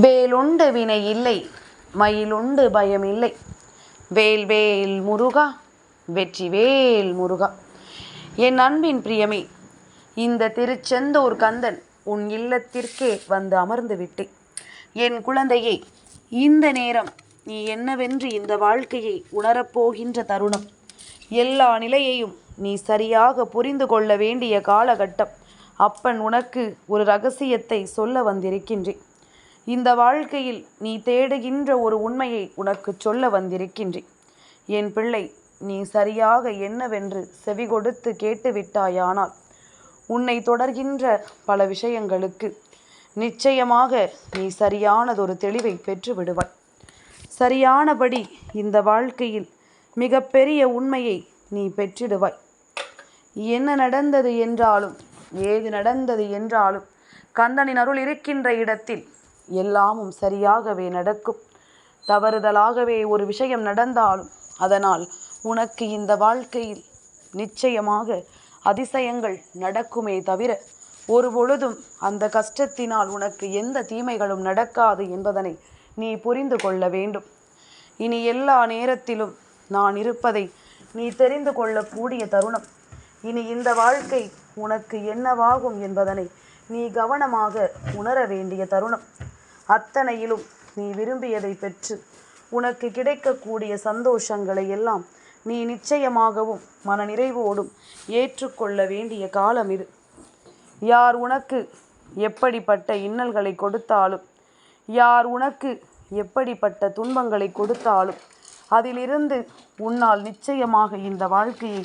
வேலுண்டு வினை இல்லை மயிலுண்டு பயம் இல்லை. வேல் வேல் முருகா வெற்றி வேல் முருகா. என் அன்பின் பிரியமே இந்த திருச்செந்தூர் கந்தன் உன் இல்லத்திற்கே வந்து அமர்ந்து விட்டேன். என் குழந்தையே இந்த நேரம் நீ என்னவென்று இந்த வாழ்க்கையை உணரப்போகின்ற தருணம். எல்லா நிலையையும் நீ சரியாக புரிந்து கொள்ள வேண்டிய காலகட்டம் அப்பன் உனக்கு ஒரு ரகசியத்தை சொல்ல வந்திருக்கின்றேன். இந்த வாழ்க்கையில் நீ தேடுகின்ற ஒரு உண்மையை உனக்கு சொல்ல வந்திருக்கின்றேன். என் பிள்ளை நீ சரியாக என்னவென்று செவி கொடுத்து கேட்டுவிட்டாயானால் உன்னை தொடர்கின்ற பல விஷயங்களுக்கு நிச்சயமாக நீ சரியானதொரு தெளிவை பெற்று விடுவாய். சரியானபடி இந்த வாழ்க்கையில் மிகப்பெரிய உண்மையை நீ பெற்றிடுவாய். என்ன நடந்தது என்றாலும் ஏது நடந்தது என்றாலும் கந்தனின் அருள் இருக்கின்ற இடத்தில் எல்லாமும் சரியாகவே நடக்கும். தவறுதலாகவே ஒரு விஷயம் நடந்தாலும் அதனால் உனக்கு இந்த வாழ்க்கையில் நிச்சயமாக அதிசயங்கள் நடக்குமே தவிர ஒரு பொழுதும் அந்த கஷ்டத்தினால் உனக்கு எந்த தீமைகளும் நடக்காது என்பதனை நீ புரிந்து கொள்ள வேண்டும். இனி எல்லா நேரத்திலும் நான் இருப்பதை நீ தெரிந்து கொள்ளக்கூடிய தருணம். இனி இந்த வாழ்க்கை உனக்கு என்னவாகும் என்பதனை நீ கவனமாக உணர வேண்டிய தருணம். அத்தனையிலும் நீ விரும்பியதை பெற்று உனக்கு கிடைக்கக்கூடிய சந்தோஷங்களை எல்லாம் நீ நிச்சயமாகவும் மனநிறைவோடும் ஏற்றுக்கொள்ள வேண்டிய காலம் இது. யார் உனக்கு எப்படிப்பட்ட இன்னல்களை கொடுத்தாலும் யார் உனக்கு எப்படிப்பட்ட துன்பங்களை கொடுத்தாலும் அதிலிருந்து உன்னால் நிச்சயமாக இந்த வாழ்க்கையை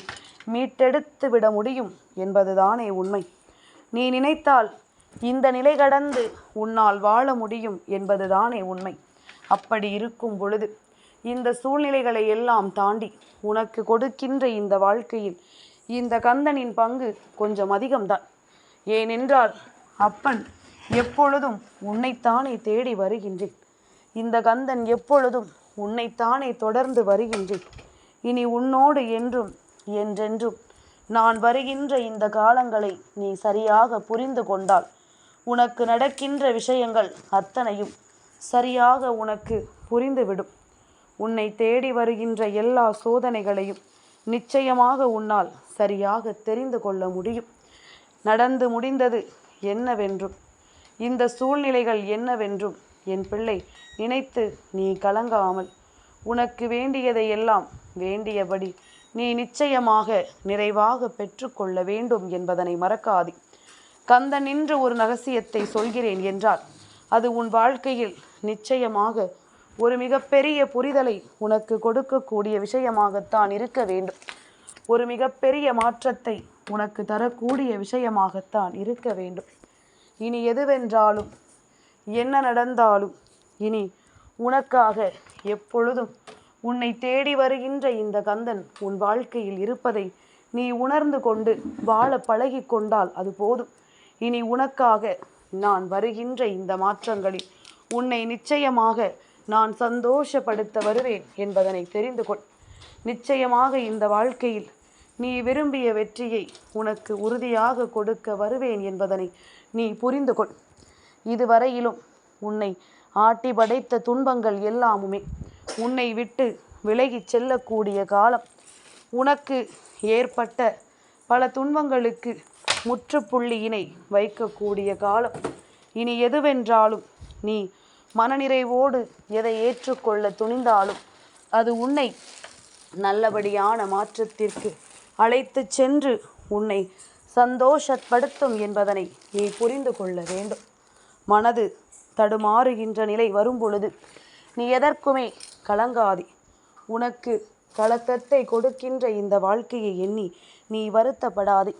மீட்டெடுத்து விட முடியும் என்பதுதானே உண்மை. நீ நினைத்தால் இந்த நிலை கடந்து உன்னால் வாழ முடியும் என்பதுதானே உண்மை. அப்படி இருக்கும் பொழுது இந்த சூழ்நிலைகளை எல்லாம் தாண்டி உனக்கு கொடுக்கின்ற இந்த வாழ்க்கையில் இந்த கந்தனின் பங்கு கொஞ்சம் அதிகம்தான். ஏனென்றால் அப்பன் எப்பொழுதும் உன்னைத்தானே தேடி வருகின்றேன். இந்த கந்தன் எப்பொழுதும் உன்னைத்தானே தொடர்ந்து வருகின்றேன். இனி உன்னோடு என்றும் என்றென்றும் நான் வருகின்ற இந்த காலங்களை நீ சரியாக புரிந்து கொண்டால் உனக்கு நடக்கின்ற விஷயங்கள் அத்தனையும் சரியாக உனக்கு புரிந்துவிடும். உன்னை தேடி வருகின்ற எல்லா சோதனைகளையும் நிச்சயமாக உன்னால் சரியாக தெரிந்து கொள்ள முடியும். நடந்து முடிந்தது என்னவென்றும் இந்த சூழ்நிலைகள் என்னவென்றும் என் பிள்ளை நினைத்து நீ கலங்காமல் உனக்கு வேண்டியதை எல்லாம் வேண்டியபடி நீ நிச்சயமாக நிறைவாக பெற்றுக்கொள்ள வேண்டும் என்பதனை மறக்காதே. கந்தன் நின்று ஒரு ரகசியத்தை சொல்கிறேன் என்றால் அது உன் வாழ்க்கையில் நிச்சயமாக ஒரு மிகப்பெரிய புரிதலை உனக்கு கொடுக்கக்கூடிய விஷயமாகத்தான் இருக்க வேண்டும். ஒரு மிகப்பெரிய மாற்றத்தை உனக்கு தரக்கூடிய விஷயமாகத்தான் இருக்க வேண்டும். இனி எதுவென்றாலும் என்ன நடந்தாலும் இனி உனக்காக எப்பொழுதும் உன்னை தேடி வருகின்ற இந்த கந்தன் உன் வாழ்க்கையில் இருப்பதை நீ உணர்ந்து கொண்டு வாழ பழகி கொண்டால் அது போதும். இனி உனக்காக நான் வருகின்ற இந்த மாற்றங்களில் உன்னை நிச்சயமாக நான் சந்தோஷப்படுத்த வருவேன் என்பதனை தெரிந்து கொள். நிச்சயமாக இந்த வாழ்க்கையில் நீ விரும்பிய வெற்றியை உனக்கு உறுதியாக கொடுக்க வருவேன் என்பதனை நீ புரிந்து கொள். இதுவரையிலும் உன்னை ஆட்டி படைத்த துன்பங்கள் எல்லாமுமே உன்னை விட்டு விலகிச் செல்லக்கூடிய காலம். உனக்கு ஏற்பட்ட பல துன்பங்களுக்கு முற்றுப்புள்ளியினை வைக்கக்கூடிய காலம். இனி எதுவென்றாலும் நீ மனநிறைவோடு எதை ஏற்றுக்கொள்ள துணிந்தாலும் அது உன்னை நல்லபடியான மாற்றத்திற்கு அழைத்து சென்று உன்னை சந்தோஷப்படுத்தும் என்பதனை நீ புரிந்து கொள்ள வேண்டும். மனது தடுமாறுகின்ற நிலை வரும்பொழுது நீ எதற்குமே கலங்காதே. உனக்கு கலக்கத்தை கொடுக்கின்ற இந்த வாழ்க்கையை எண்ணி நீ வருத்தப்படாதே.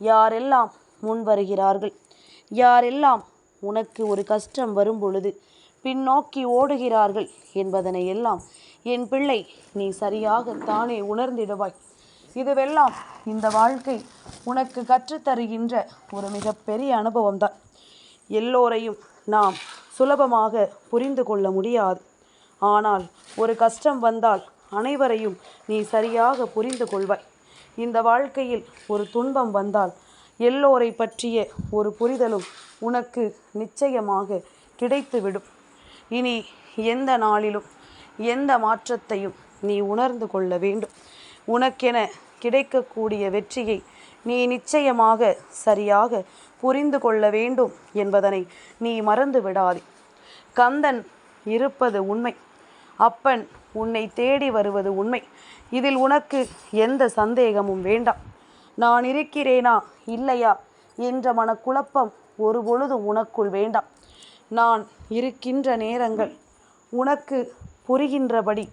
யாரெல்லாம் முன் வருகிறார்கள்? யாரெல்லாம் உனக்கு ஒரு கஷ்டம் வரும் பொழுது பின்னோக்கி ஓடுகிறார்கள் என்பதனை எல்லாம் என் பிள்ளை நீ சரியாக தானே உணர்ந்திடுவாய். இதுவெல்லாம் இந்த வாழ்க்கை உனக்கு கற்றுத்தருகின்ற ஒரு மிகப்பெரிய அனுபவம்தான். எல்லோரையும் நாம் சுலபமாக புரிந்து கொள்ள முடியாது. ஆனால் ஒரு கஷ்டம் வந்தால் அனைவரையும் நீ சரியாக புரிந்து கொள்வாய். இந்த வாழ்க்கையில் ஒரு துன்பம் வந்தால் எல்லோரை பற்றிய ஒரு புரிதலும் உனக்கு நிச்சயமாக கிடைத்துவிடும். இனி எந்த நாளிலும் எந்த மாற்றத்தையும் நீ உணர்ந்து கொள்ள வேண்டும். உனக்கென கிடைக்கக்கூடிய வெற்றியை நீ நிச்சயமாக சரியாக புரிந்து கொள்ள வேண்டும் என்பதனை நீ மறந்து விடாதே. கந்தன் இருப்பது உண்மை. அப்பன் உன்னை தேடி வருவது உண்மை. இதில் உனக்கு எந்த சந்தேகமும் வேண்டாம். நான் இருக்கிறேனா? இல்லையா? என்ற மனக்குழப்பம் ஒரு பொழுதும் உனக்குள் வேண்டாம். நான் இருக்கின்ற நேரங்கள் உனக்கு புரிகின்றபடி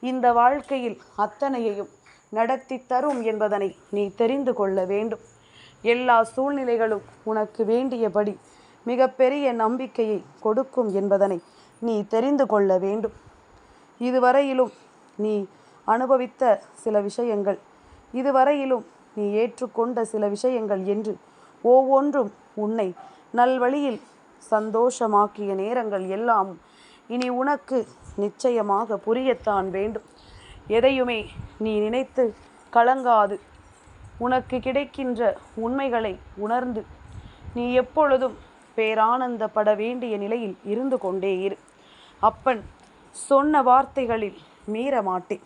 இந்த வாழ்க்கையில் அத்தனையையும் நடத்தி தரும் என்பதனை நீ தெரிந்து கொள்ள வேண்டும். எல்லா சூழ்நிலைகளும் உனக்கு வேண்டியபடி மிகப்பெரிய நம்பிக்கையை கொடுக்கும் என்பதனை நீ தெரிந்து கொள்ள வேண்டும். இதுவரையிலும் நீ அனுபவித்த சில விஷயங்கள். இதுவரையிலும் நீ ஏற்றுக்கொண்ட சில விஷயங்கள் என்று ஒவ்வொன்றும் உன்னை நல்வழியில் சந்தோஷமாக்கிய நேரங்கள் எல்லாம் இனி உனக்கு நிச்சயமாக புரியத்தான் வேண்டும். எதையுமே நீ நினைத்து கலங்காது. உனக்கு கிடைக்கின்ற உண்மைகளை உணர்ந்து நீ எப்பொழுதும் பேரானந்தப்பட வேண்டிய நிலையில் இருந்து கொண்டே இரு. அப்பன் சொன்ன வார்த்தைகளில் மீற மாட்டேன்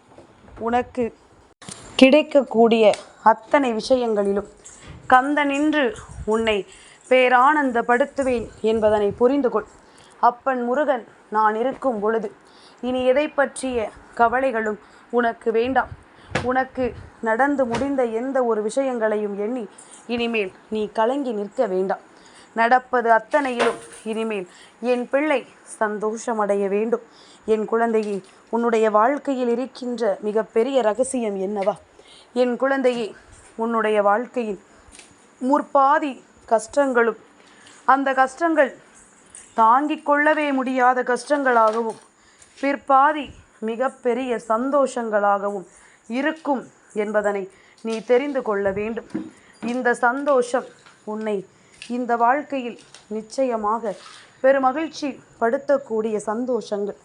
உனக்கு கிடைக்கக்கூடிய அத்தனை விஷயங்களிலும் கந்தனின்று உன்னை பேரானந்தப்படுத்துவேன் என்பதனை புரிந்து கொள் அப்பன் முருகன் நான் இருக்கும் பொழுது இனி எதை பற்றிய கவலைகளும் உனக்கு வேண்டாம். உனக்கு நடந்து முடிந்த எந்த ஒரு விஷயங்களையும் எண்ணி இனிமேல் நீ கலங்கி நிற்க வேண்டாம். நடப்பது அத்தனையிலும் இனிமேல் என் பிள்ளை சந்தோஷமடைய வேண்டும். என் குழந்தையே உன்னுடைய வாழ்க்கையில் இருக்கின்ற மிகப்பெரிய ரகசியம் என்னவா? என் குழந்தையே உன்னுடைய வாழ்க்கையில் முற்பாதி கஷ்டங்களும் அந்த கஷ்டங்கள் தாங்கிக் கொள்ளவே முடியாத கஷ்டங்களாகவும் பிற்பாதி மிகப்பெரிய சந்தோஷங்களாகவும் இருக்கும் என்பதனை நீ தெரிந்து கொள்ள வேண்டும். இந்த சந்தோஷம் உன்னை இந்த வாழ்க்கையில் நிச்சயமாக பெருமகிழ்ச்சி படுத்தக்கூடிய சந்தோஷங்கள்.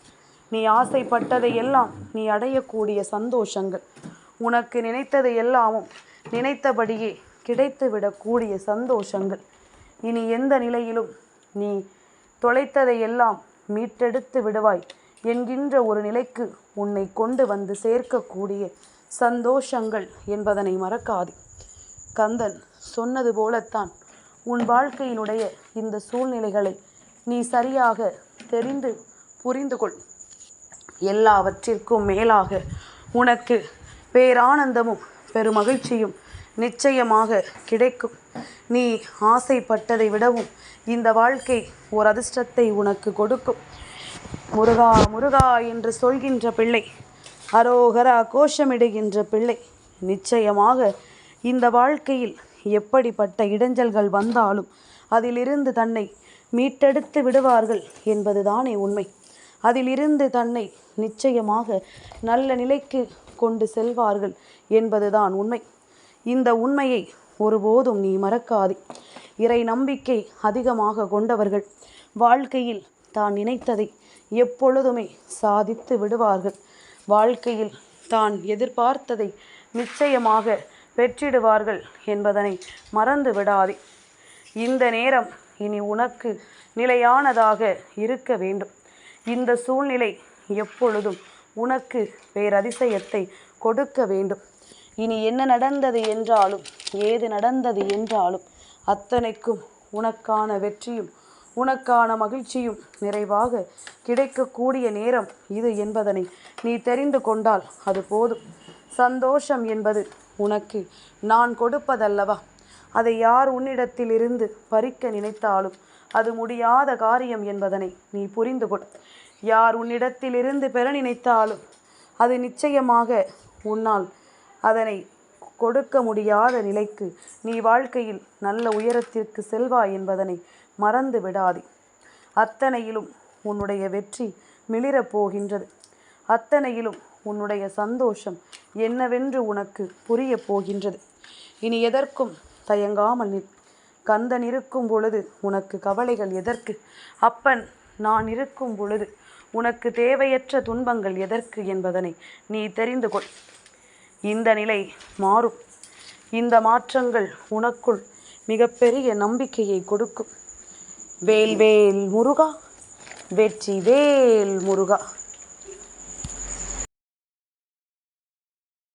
நீ ஆசைப்பட்டதை எல்லாம் நீ அடையக்கூடிய சந்தோஷங்கள். உனக்கு நினைத்ததை எல்லாமும் நினைத்தபடியே கிடைத்துவிடக்கூடிய சந்தோஷங்கள். இனி எந்த நிலையிலும் நீ தொலைத்ததை எல்லாம் மீட்டெடுத்து விடுவாய் என்கின்ற ஒரு நிலைக்கு உன்னை கொண்டு வந்து சேர்க்கக்கூடிய சந்தோஷங்கள் என்பதனை மறக்காது. கந்தன் சொன்னது போலத்தான் உன் வாழ்க்கையினுடைய இந்த சூழ்நிலைகளை நீ சரியாக தெரிந்து புரிந்து கொள் எல்லாவற்றிற்கும் மேலாக உனக்கு பேரானந்தமும் பெருமகிழ்ச்சியும் நிச்சயமாக கிடைக்கும். நீ ஆசைப்பட்டதை விடவும் இந்த வாழ்க்கை ஒரு அதிர்ஷ்டத்தை உனக்கு கொடுக்கும். முருகா முருகா என்று சொல்கின்ற பிள்ளை அரோகரா கோஷமிடுகின்ற பிள்ளை நிச்சயமாக இந்த வாழ்க்கையில் எப்படிப்பட்ட இடைஞ்சல்கள் வந்தாலும் அதிலிருந்து தன்னை மீட்டெடுத்து விடுவார்கள் என்பதுதானே உண்மை. அதிலிருந்து தன்னை நிச்சயமாக நல்ல நிலைக்கு கொண்டு செல்வார்கள் என்பதுதான் உண்மை. இந்த உண்மையை ஒருபோதும் நீ மறக்காதே. இறை நம்பிக்கை அதிகமாக கொண்டவர்கள் வாழ்க்கையில் தான் நினைத்ததை எப்பொழுதுமே சாதித்து விடுவார்கள். வாழ்க்கையில் தான் எதிர்பார்த்ததை நிச்சயமாக பெற்றிடுவார்கள் என்பதனை மறந்து விடாதே. இந்த நேரம் இனி உனக்கு நிலையானதாக இருக்க வேண்டும். இந்த சூழ்நிலை எப்பொழுதும் உனக்கு பேரதிசயத்தை கொடுக்க வேண்டும். இனி என்ன நடந்தது என்றாலும் ஏது நடந்தது என்றாலும் அத்தனைக்கும் உனக்கான வெற்றியும் உனக்கான மகிழ்ச்சியும் நிறைவாக கிடைக்கக்கூடிய நேரம் இது என்பதனை நீ தெரிந்து கொண்டால் அது போதும். சந்தோஷம் என்பது உனக்கு நான் கொடுப்பதல்லவா? அதை யார் உன்னிடத்திலிருந்து பறிக்க நினைத்தாலும் அது முடியாத காரியம் என்பதனை நீ புரிந்து கொள் யார் உன்னிடத்திலிருந்து பெற நினைத்தாலும் அது நிச்சயமாக உன்னால் அதனை கொடுக்க முடியாத நிலைக்கு நீ வாழ்க்கையில் நல்ல உயரத்திற்கு செல்வாய் என்பதனை மறந்து விடாதே. அத்தனையிலும் உன்னுடைய வெற்றி மிளிரப் போகின்றது. அத்தனையிலும் உன்னுடைய சந்தோஷம் என்னவென்று உனக்கு புரியப் போகின்றது. இனி எதற்கும் தயங்காமல் நில். கந்தன் இருக்கும் பொழுது உனக்கு கவலைகள் எதற்கு? அப்பன் நான் இருக்கும் பொழுது உனக்கு தேவையற்ற துன்பங்கள் எதற்கு என்பதனை நீ தெரிந்து கொள். இந்த நிலை மாறும். இந்த மாற்றங்கள் உனக்குள் மிகப்பெரிய நம்பிக்கையை கொடுக்கும். வேல் வேல் முருகா வெற்றி வேல் முருகா.